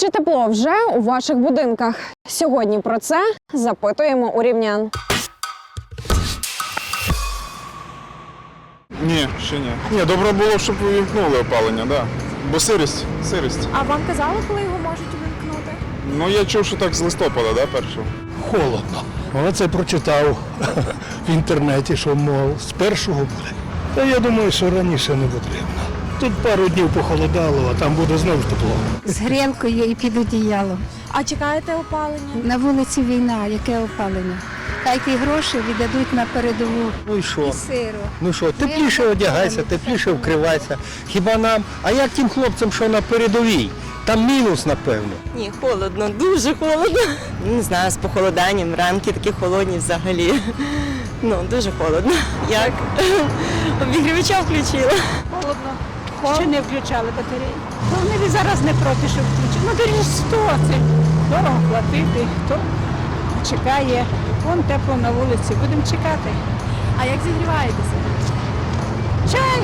Чи тепло вже у ваших будинках? Сьогодні про це запитуємо у рівнян. Ні, ще ні. Ні, добре було, щоб увімкнули опалення, да. Бо сирість, сирість. А вам казали, коли його можуть увімкнути? Ну я чув, що так з листопада, да, першого. холодно. Але це прочитав в інтернеті, що мов з першого буде. Та я думаю, що раніше не потрібно. Тут пару днів похолодало, а там буде знову тепло. З грілкою і під одіялом. А чекаєте опалення? На вулиці війна, яке опалення? Хай ті гроші віддадуть на передову Ну і що? і сиру. Ну що, тепліше одягайся, тепліше вкривайся. Хіба нам? А як тим хлопцям, що на передовій? Там мінус, напевно. Ні, холодно, дуже холодно. Не знаю, з похолоданням, ранки такі холодні взагалі. Ну, дуже холодно. Як? Обігрівача включила. Холодно. Ще не включали батареї. Ну, вони зараз не проти, що включили. Ну, доріж 100, це дорого платити. Хто чекає? Вон тепло на вулиці, будемо чекати. А як зігріваєтеся? Чай,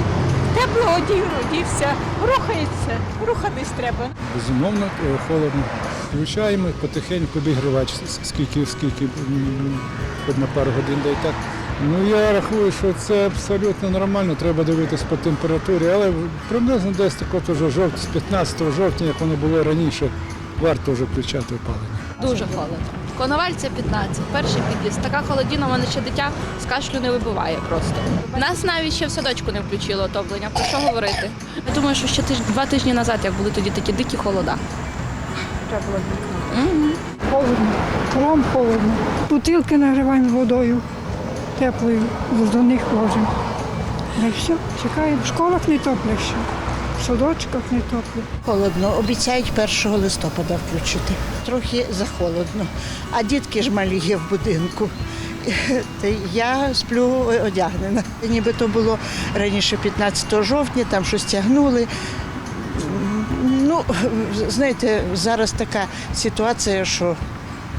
тепло одів, одівся, рухається, рухатись треба. Безумовно, е, холодно. Включаємо потихеньку обігрівач, скільки, скільки м, хоч на пару годин да й так. Ну я рахую, що це абсолютно нормально, треба дивитись по температурі, але приблизно десь так от уже жовт, з 15 жовтня, як воно було раніше, варто вже включати опалення. Дуже холодно. Коновальця 15, перший під'їзд. Така холодіна, в мене ще дитя з кашлю не вибиває просто. Нас навіть ще в садочку не включило отоплення. Про що говорити? Я думаю, що ще тиж... два тижні назад, як були тоді такі дикі холода. Холодно, кругом холодно. Бутилки нагріваємо водою теплою, до них ложимо. Ну все, чекаємо. В школах не топлять ще, в садочках не топлять. Холодно, обіцяють 1 листопада включити. Трохи захолодно. А дітки ж малі є в будинку. Я сплю одягнена. Ніби то було раніше 15 жовтня, там щось тягнули. Ну, знаєте, зараз така ситуація, що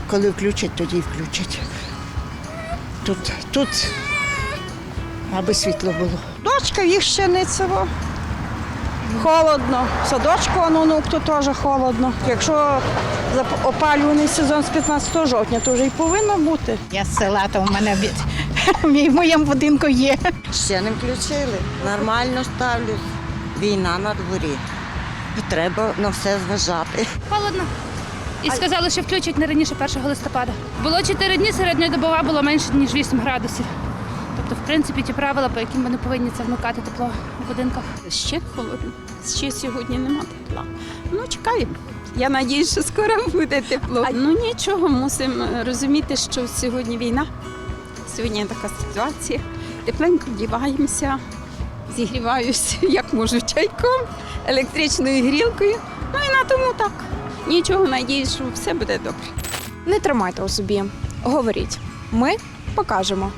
коли включать, тоді й включать. Тут, тут, аби світло було. Дочка їх ще не цього. Холодно. В Садочку онук то теж холодно. Якщо опалюваний сезон з 15 жовтня, то вже й повинно бути. Я з села, то в мене від в моєму будинку є. Ще не включили. Нормально ставлю. Війна на дворі. І треба на все зважати. Холодно. І сказали, що включать не раніше 1 листопада. Було 4 дні, середньодобова було менше, ніж 8 градусів. Тобто, в принципі, ті правила, по яким вони повинні це вмикати тепло в будинках. Ще холодно. Ще сьогодні нема тепла. Ну, чекаємо. Я надіюсь, що скоро буде тепло. ну нічого, мусимо розуміти, що сьогодні війна. Сьогодні така ситуація. Тепленько вдіваємося, зігріваюся, як можу, чайком, електричною грілкою. Ну і на тому так. Нічого, надіюсь, що все буде добре. Не тримайте у собі. Говоріть. Ми покажемо.